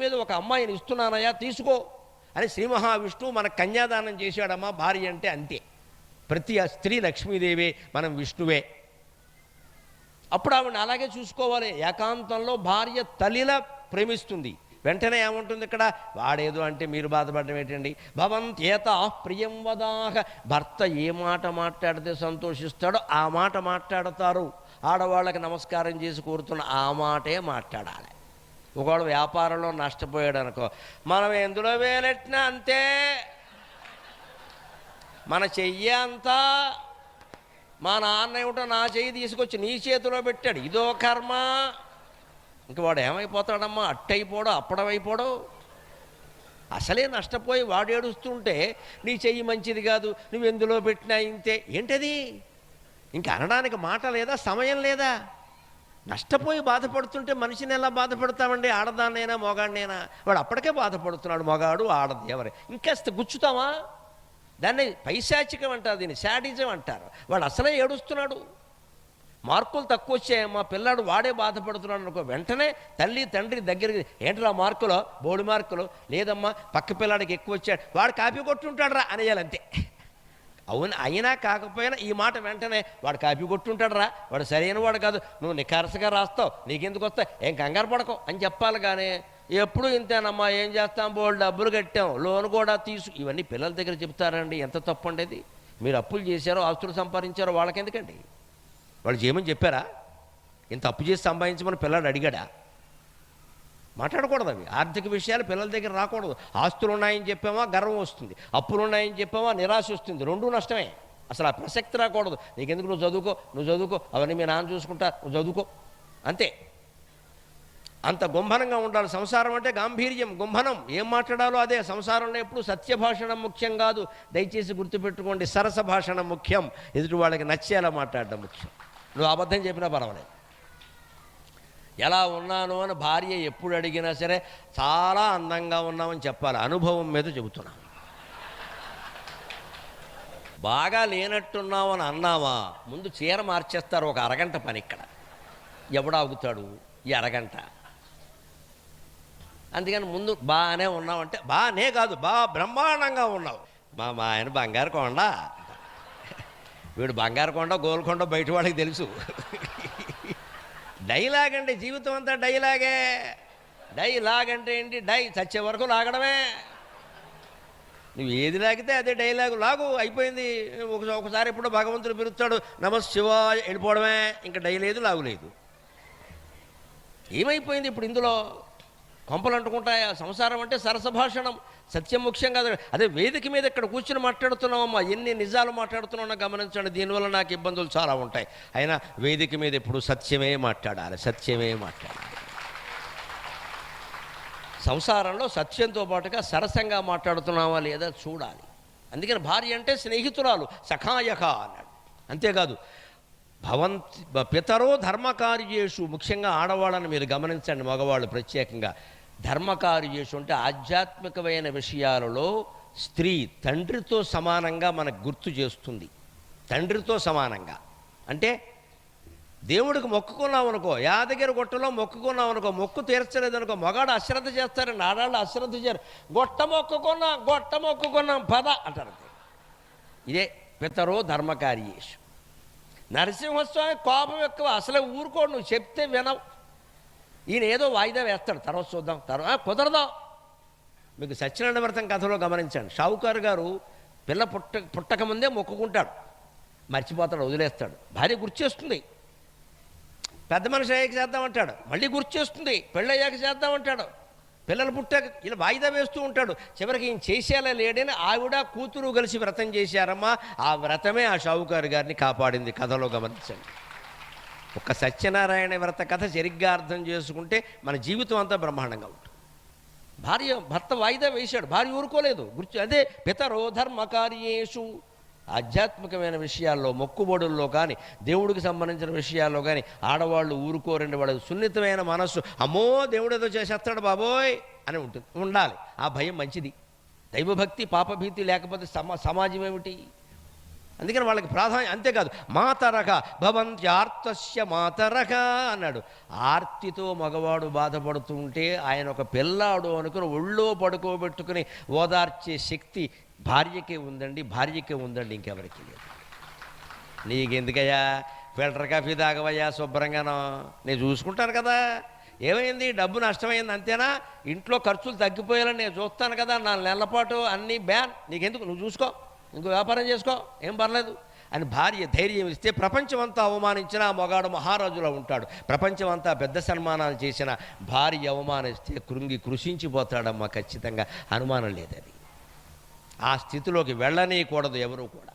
మీద ఒక అమ్మాయిని ఇస్తున్నానయ్యా తీసుకో. అని శ్రీ మహావిష్ణువు మన కన్యాదానం చేశాడమ్మా భార్య అంటే అంతే. ప్రతి స్త్రీ లక్ష్మీదేవే మనం విష్ణువే. అప్పుడు ఆవిడ అలాగే చూసుకోవాలి. ఏకాంతంలో భార్య తల్లిల ప్రేమిస్తుంది. వెంటనే ఏముంటుంది ఇక్కడ? వాడేదో అంటే మీరు బాధపడడం ఏంటండి? భవంత్యేత ప్రియం వదాహ. భర్త ఏ మాట మాట్లాడితే సంతోషిస్తాడో ఆ మాట మాట్లాడతారు. ఆడవాళ్ళకి నమస్కారం చేసి కోరుతున్న ఆ మాటే మాట్లాడాలి. ఒకవేళ వ్యాపారంలో నష్టపోయాడు అనుకో మనం ఎందులో వేలెట్టినా అంతే. మన చెయ్యి అంతా మా నాన్న ఏమిటో నా చెయ్యి తీసుకొచ్చి నీ చేతిలో పెట్టాడు. ఇదో కర్మ. ఇంక వాడు ఏమైపోతాడమ్మా? అట్టయిపోడు అప్పడమైపోడు. అసలే నష్టపోయి వాడు ఏడుస్తుంటే నీ చెయ్యి మంచిది కాదు నువ్వు ఎందులో పెట్టినా ఇంతే. ఏంటది? ఇంక అనడానికి మాట లేదా సమయం లేదా? నష్టపోయి బాధపడుతుంటే మనిషిని ఎలా బాధపడతామండి? ఆడదాన్నైనా మొగాడినైనా? వాడు అప్పటికే బాధపడుతున్నాడు మొగాడు ఆడది ఎవరు? ఇంకాస్త గుచ్చుతామా? దాన్ని పైశాచికం అంటారు దీన్ని శాడిజం అంటారు. వాడు అసలే ఏడుస్తున్నాడు. మార్కులు తక్కువ వచ్చాయి మా పిల్లాడు వాడే బాధపడుతున్నాడు అనుకో వెంటనే తల్లి తండ్రి దగ్గరికి ఏంట్రా మార్కులు? బోడి మార్కులు? లేదమ్మా పక్క పిల్లాడికి ఎక్కువ వచ్చాడు. వాడు కాపీ కొట్టుంటాడు రా అనేయాలంతే. అవును అయినా కాకపోయినా ఈ మాట వెంటనే వాడు కాపీ కొట్టుంటాడు రా వాడు సరైన వాడు కాదు. నువ్వు నిఖారసగా రాస్తావు. నీకెందుకు వస్తావు ఏం కంగారు పడకో అని చెప్పాలి కానీ ఎప్పుడు ఇంతేనమ్మా ఏం చేస్తాం? బోల్డ్ డబ్బులు కట్టాం. లోన్ కూడా తీసు ఇవన్నీ పిల్లల దగ్గర చెప్తారండి. ఎంత తప్పు అండి మీరు అప్పులు చేశారో ఆస్తులు సంపాదించారో వాళ్ళకెందుకండి? వాళ్ళు చేయమని చెప్పారా? ఇంత అప్పు చేసి సంపాదించమని పిల్లాడు అడిగాడా? మాట్లాడకూడదు అవి. ఆర్థిక విషయాలు పిల్లల దగ్గర రాకూడదు. ఆస్తులు ఉన్నాయని చెప్పామా గర్వం వస్తుంది. అప్పులు ఉన్నాయని చెప్పామా నిరాశ వస్తుంది. రెండూ నష్టమే. అసలు ఆ ప్రసక్తి రాకూడదు. నీకెందుకు నువ్వు చదువుకో నువ్వు చదువుకో అవన్నీ మీ నాన్న చూసుకుంటా నువ్వు చదువుకో. అంతే. అంత గుంభనంగా ఉండాలి. సంసారం అంటే గాంభీర్యం గుంభనం. ఏం మాట్లాడాలో అదే. సంసారంలో ఎప్పుడు సత్య భాషణం ముఖ్యం కాదు. దయచేసి గుర్తుపెట్టుకోండి. సరస భాషణం ముఖ్యం. ఎదుటి వాళ్ళకి నచ్చేలా మాట్లాడడం ముఖ్యం. నువ్వు అబద్ధం చెప్పినా పర్వాలేదు. ఎలా ఉన్నాను అని భార్య ఎప్పుడు అడిగినా సరే చాలా అందంగా ఉన్నామని చెప్పాలి. అనుభవం మీద చెబుతున్నాం. బాగా లేనట్టున్నావు అని అన్నావా? ముందు చీర మార్చేస్తారు ఒక అరగంట పని ఇక్కడ. ఎవడాగుతాడు ఈ అరగంట. అందుకని ముందు బాగానే ఉన్నావంటే బాగానే కాదు బా బ్రహ్మాండంగా ఉన్నావు. మా మా ఆయన బంగారు కొండ. వీడు బంగారు కొండ గోల్కొండ బయట వాళ్ళకి తెలుసు. డైలాగ్ అంటే జీవితం అంతా డైలాగే. డైలాగ్ అంటే ఏంటి? డై చచ్చే వరకు లాగడమే. నువ్వు ఏది లాగితే అదే డైలాగ్. లాగు అయిపోయింది. ఒక ఒకసారి ఎప్పుడో భగవంతుడు పిలుస్తాడు నమ శివ వెళ్ళిపోవడమే. ఇంకా డై లేదు లాగు లేదు. ఏమైపోయింది ఇప్పుడు ఇందులో? కొంపలు అంటుకుంటాయా సంసారం అంటే సరస భాషణం సత్యం ముఖ్యం కాదు. అదే వేదిక మీద ఇక్కడ కూర్చుని మాట్లాడుతున్నామమ్మా ఎన్ని నిజాలు మాట్లాడుతున్నామో గమనించండి. దీనివల్ల నాకు ఇబ్బందులు చాలా ఉంటాయి. అయినా వేదిక మీద ఇప్పుడు సత్యమే మాట్లాడాలి. సత్యమే మాట్లాడాలి. సంసారంలో సత్యంతో పాటుగా సరసంగా మాట్లాడుతున్నావా లేదా చూడాలి. అందుకని భార్య అంటే స్నేహితురాలు. సఖాయక అన్నాడు. అంతేకాదు భవంతి పితరో ధర్మకార్యేషు ముఖ్యంగా ఆడవాళ్ళని మీరు గమనించండి మగవాళ్ళు ప్రత్యేకంగా. ధర్మకార్యేషు అంటే ఆధ్యాత్మికమైన విషయాలలో స్త్రీ తండ్రితో సమానంగా మనకు గుర్తు చేస్తుంది. తండ్రితో సమానంగా. అంటే దేవుడికి మొక్కుకున్నాం అనుకో యాదగిరి గొట్టలో మొక్కుకున్నాం అనుకో మొక్కు తీర్చలేదు అనుకో మగాడు అశ్రద్ధ చేస్తారండి ఆడాళ్ళు అశ్రద్ధ చేయరు. గొట్ట మొక్కుకున్నాం గొట్ట మొక్కుకున్నాం పద అంటారు ఇదే పితరో ధర్మకార్యేషు. నరసింహస్వామి కోపం ఎక్కువ. అసలే ఊరుకోడు నువ్వు చెప్తే వినవు. ఈయన ఏదో వాయిదా వేస్తాడు. తర్వాత చూద్దాం. తర్వాత కుదరదాం. మీకు సత్యనారాయణ వ్రతం కథలో గమనించండి షావుకారు గారు పిల్ల పుట్ట పుట్టక ముందే మొక్కుకుంటాడు. మర్చిపోతాడు వదిలేస్తాడు. భార్య గుర్చేస్తుంది పెద్ద మనిషి అయ్యాక చేద్దామంటాడు మళ్ళీ గుర్చేస్తుంది పెళ్ళయ్యాక చేద్దామంటాడు పిల్లలు పుట్టాక ఇలా వాయిదా వేస్తూ ఉంటాడు. చివరికి ఈయన చేసేలా లేడని ఆవిడ కూతురు కలిసి వ్రతం చేశారమ్మా. ఆ వ్రతమే ఆ షావుకారు గారిని కాపాడింది కథలో గమనించండి. ఒక సత్యనారాయణ వ్రత కథ సరిగ్గా అర్థం చేసుకుంటే మన జీవితం అంతా బ్రహ్మాండంగా ఉంటుంది. భార్య భర్త వాయిదా వేశాడు. భార్య ఊరుకోలేదు. గుర్తు అదే పితరో ధర్మకార్యేషు. ఆధ్యాత్మికమైన విషయాల్లో మొక్కుబడుల్లో కానీ దేవుడికి సంబంధించిన విషయాల్లో కానీ ఆడవాళ్ళు ఊరుకోరండి వాళ్ళ సున్నితమైన మనస్సు అమ్మో దేవుడు ఏదో చేసేస్తాడు బాబోయ్ అని ఉంటుంది ఉండాలి. ఆ భయం మంచిది. దైవభక్తి పాపభీతి లేకపోతే సమా సమాజం ఏమిటి? అందుకని వాళ్ళకి ప్రాధాన్యం అంతేకాదు మాతరక భవంత్యార్తస్య మాతరక అన్నాడు. ఆర్తితో మగవాడు బాధపడుతుంటే ఆయన ఒక పిల్లాడు అనుకుని ఒళ్ళో పడుకోబెట్టుకుని ఓదార్చే శక్తి భార్యకే ఉందండి భార్యకే ఉందండి ఇంకెవరికి లేదు. నీకెందుకయ్యా? ఫిల్టర్ కాఫీ తాగవయ్యా శుభ్రంగానో. నేను చూసుకుంటాను కదా. ఏమైంది? డబ్బు నష్టమైంది అంతేనా? ఇంట్లో ఖర్చులు తగ్గిపోయాలని నేను చూస్తాను కదా. నా నెలపాటు అన్నీ బ్యాన్. నీకెందుకు? నువ్వు చూసుకో. ఇంకో వ్యాపారం చేసుకో. ఏం పర్లేదు. అని భార్య ధైర్యం ఇస్తే ప్రపంచమంతా అవమానించిన మొగాడు మహారాజులో ఉంటాడు. ప్రపంచమంతా పెద్ద సన్మానాలు చేసిన భార్య అవమానిస్తే కృంగి కృషించిపోతాడమ్మా ఖచ్చితంగా. అనుమానం లేదు అది ఆ స్థితిలోకి వెళ్ళనీయకూడదు ఎవరు కూడా.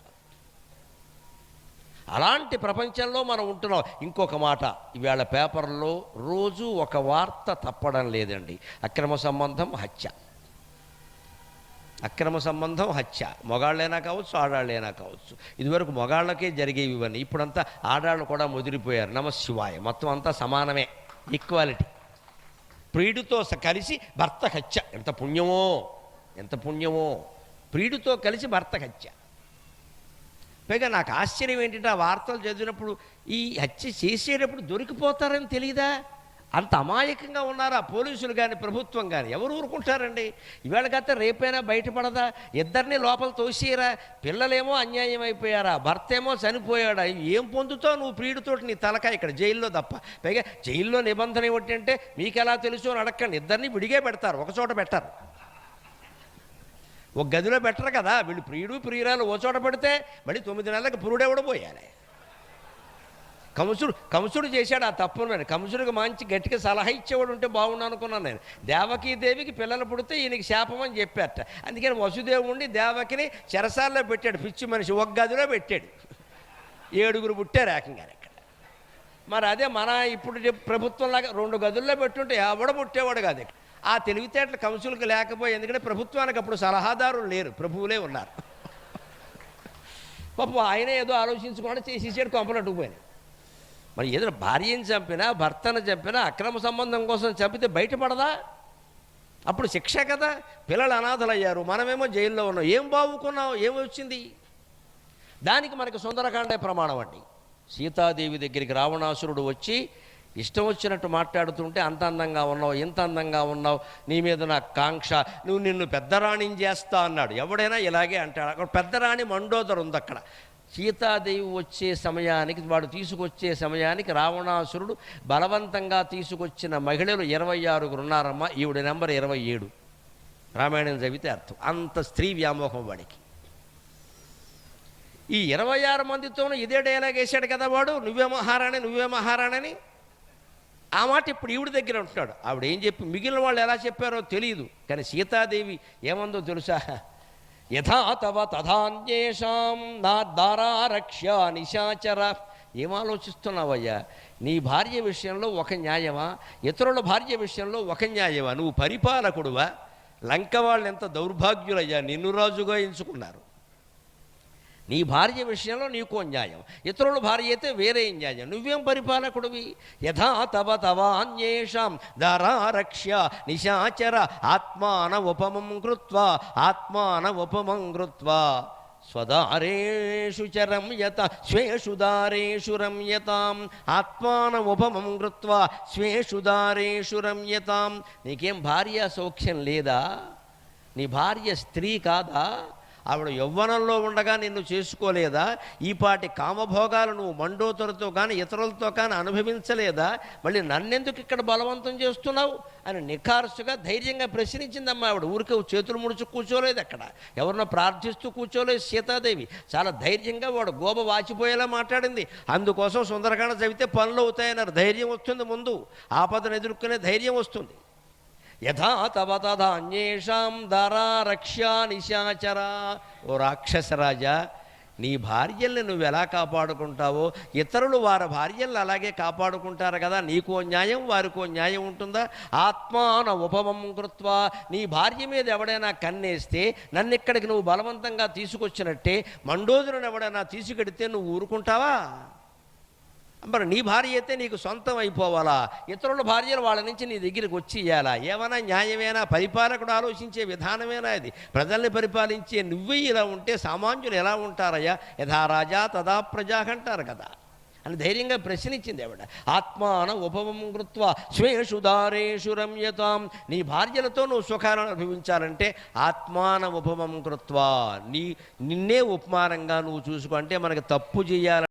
అలాంటి ప్రపంచంలో మనం ఉంటున్నాం. ఇంకొక మాట ఇవాళ పేపర్లో రోజు ఒక వార్త తప్పడం లేదండి. అక్రమ సంబంధం హత్య. అక్రమ సంబంధం హత్య. మొగాళ్ళైనా కావచ్చు ఆడాళ్ళైనా కావచ్చు. ఇదివరకు మొగాళ్ళకే జరిగేవి ఇవన్నీ. ఇప్పుడంతా ఆడాళ్ళు కూడా ముదిరిపోయారు. నమ శివాయ. మొత్తం అంతా సమానమే. ఈక్వాలిటీ ప్రియుడితో స- కలిసి భర్త హత్య. ఎంత పుణ్యమో! ఎంత పుణ్యమో! ప్రియుడితో కలిసి భర్త హత్య. పైగా నాకు ఆశ్చర్యం ఏంటంటే ఆ వార్తలు చదివినప్పుడు ఈ హత్య చేసేటప్పుడు దొరికిపోతారని తెలియదా? అంత అమాయకంగా ఉన్నారా పోలీసులు కానీ ప్రభుత్వం కానీ ఎవరు ఊరుకుంటారండి? ఇవాళకైతే రేపైనా బయటపడదా? ఇద్దరిని లోపల తోసేయరా పిల్లలేమో అన్యాయం అయిపోయారా? భర్త ఏమో చనిపోయాడా? ఏం పొందుతావు నువ్వు ప్రియుడితోటి నీ తలకాయ ఇక్కడ జైల్లో తప్ప? పైగా జైల్లో నిబంధన ఏమిటంటే మీకు ఎలా తెలుసు అని అడగండి ఇద్దరిని విడిగే పెడతారు. ఒక చోట పెట్టారు. ఒక గదిలో పెట్టరు కదా వీళ్ళు ప్రియుడు ప్రియురాలు ఓ చోట పెడితే మళ్ళీ తొమ్మిది నెలలకు పురుడే పోయాలి. కంసుడు కంసుడు చేశాడు ఆ తప్పును నేను కంసుడికి మంచి గట్టిగా సలహా ఇచ్చేవాడు ఉంటే బాగుండు అనుకున్నాను నేను. దేవకీదేవికి పిల్లలు పుడితే ఈయనకి శాపం అని చెప్పారట. అందుకని వసుదేవుండి దేవకిని చెరసాల్లో పెట్టాడు. పిచ్చి మనిషి ఒక గదిలో పెట్టాడు. ఏడుగురు పుట్టారు ఏకంగా ఇక్కడ. మరి అదే మన ఇప్పుడు ప్రభుత్వంలాగా రెండు గదుల్లో పెట్టుంటే ఎవడ పుట్టేవాడు కాదు ఇక్కడ. ఆ తెలివితేటల కౌన్సిల్కి లేకపోయి ఎందుకంటే ప్రభుత్వానికి అప్పుడు సలహాదారులు లేరు. ప్రభువులే ఉన్నారు. పాపం ఆయనే ఏదో ఆలోచించకుండా చేసేసాడు కొంపలట్టుకు పోయినాయి మరి ఏదో భార్యను చంపినా భర్తను చంపినా అక్రమ సంబంధం కోసం చంపితే బయటపడదా? అప్పుడు శిక్ష కదా. పిల్లలు అనాథలయ్యారు మనమేమో జైల్లో ఉన్నాం. ఏం బావుకున్నాం ఏమొచ్చింది దానికి మనకి సుందరకాండే ప్రమాణం అండి. సీతాదేవి దగ్గరికి రావణాసురుడు వచ్చి ఇష్టం వచ్చినట్టు మాట్లాడుతుంటే అంత అందంగా ఉన్నావు ఇంత అందంగా ఉన్నావు నీ మీద నా కాంక్ష నువ్వు నిన్ను పెద్దరాణి చేస్తా అన్నాడు. ఎవడైనా ఇలాగే అంటాడు. అక్కడ పెద్దరాణి మండోదరు ఉంది అక్కడ. సీతాదేవి వచ్చే సమయానికి వాడు తీసుకొచ్చే సమయానికి రావణాసురుడు బలవంతంగా తీసుకొచ్చిన మహిళలు ఇరవై ఆరుగురు ఉన్నారమ్మ. ఈవిడ నెంబర్ ఇరవై ఏడు. రామాయణం చదివితే అర్థం. అంత స్త్రీ వ్యామోహం వాడికి. ఈ ఇరవై ఆరు మందితోనూ ఇదే డైలాగ్ వేశాడు కదా వాడు. నువ్వే మహారాణి నువ్వే మహారాణని. ఆ మాట ఇప్పుడు ఈవిడ దగ్గర ఉంటున్నాడు. ఆవిడ ఏం చెప్పి మిగిలిన వాళ్ళు ఎలా చెప్పారో తెలియదు కానీ సీతాదేవి ఏమందో తెలుసా? యథా తవ తథాన్యేషాం నా దారారక్ష నిశాచర. ఏం ఆలోచిస్తున్నావయ్యా? నీ భార్య విషయంలో ఒక న్యాయమా? ఇతరుల భార్య విషయంలో ఒక న్యాయమా? నువ్వు పరిపాలకుడువా? లంక వాళ్ళు ఎంత దౌర్భాగ్యులయ్యా? నిన్ను రాజుగా ఎంచుకున్నారు. నీ భార్య విషయంలో నీకు అన్యాయం. ఇతరుల భార్య అయితే వేరే అన్యాయం. నువ్వేం పరిపాలకుడివి? యథా తవ తవాన్యేషాం ధరారక్ష్య నిశాచర ఆత్మాన ఉపమం కృత్వా ఆత్మాన ఉపమం కృత్వా. స్వదారేషు చ రమ్యత స్వేషు దారేషు రమ్యతాం ఆత్మాన ఉపమం కృత్వా స్వేషు దారేషు రమ్యతాం నీకేం భార్య సౌఖ్యం లేదా? నీ భార్య స్త్రీ కాదా? ఆవిడ యవ్వనంలో ఉండగా నిన్ను చేసుకోలేదా? ఈపాటి కామభోగాలు నువ్వు మండోతరతో కానీ ఇతరులతో కానీ అనుభవించలేదా? మళ్ళీ నన్నెందుకు ఇక్కడ బలవంతం చేస్తున్నావు? అని నిఖార్సుగా ధైర్యంగా ప్రశ్నించిందమ్మా ఆవిడ. ఊరికే చేతులు ముడుచు కూర్చోలేదు అక్కడ. ఎవరినో ప్రార్థిస్తూ కూర్చోలేదు సీతాదేవి. చాలా ధైర్యంగా వాడు గోబ వాచిపోయేలా మాట్లాడింది. అందుకోసం సుందరకాండ చదివితే పనులు అవుతాయన్నారు. ధైర్యం వస్తుంది ముందు. ఆపదను ఎదుర్కొనే ధైర్యం వస్తుంది. యథా తవ తథా అన్యేషాం దారా రక్ష్యా నిశాచరా ఓ రాక్షసరాజా నీ భార్యల్ని నువ్వు ఎలా కాపాడుకుంటావో ఇతరులు వారి భార్యల్ని అలాగే కాపాడుకుంటారు కదా నీకో న్యాయం వారికో న్యాయం ఉంటుందా? ఆత్మాన ఉపమం కృత్వా. నీ భార్య మీద ఎవడైనా కన్నేస్తే నన్ను ఇక్కడికి నువ్వు బలవంతంగా తీసుకొచ్చినట్టే మండోదరుని ఎవడైనా తీసుకెడితే నువ్వు ఊరుకుంటావా? మరి నీ భార్య అయితే నీకు సొంతం అయిపోవాలా? ఇతరుల భార్యలు వాళ్ళ నుంచి నీ దగ్గరికి వచ్చి ఇవ్వాలా ఏమైనా న్యాయమేనా? పరిపాలకుడు ఆలోచించే విధానమేనా ఇది? ప్రజల్ని పరిపాలించే నువ్వే ఇలా ఉంటే సామాన్యులు ఎలా ఉంటారయ్యా? యథా రాజా తదా ప్రజా అంటారు కదా. అని ధైర్యంగా ప్రశ్నించింది ఆవిడ. ఆత్మాన ఉపమం కృత్వ స్వేషు దారేషు రమ్యతాం. నీ భార్యలతో నువ్వు సుఖాలను అనుభవించాలంటే ఆత్మాన ఉపమం కృత్వ. నీ నిన్నే ఉపమానంగా నువ్వు చూసుకో. అంటే మనకి తప్పు చేయాలి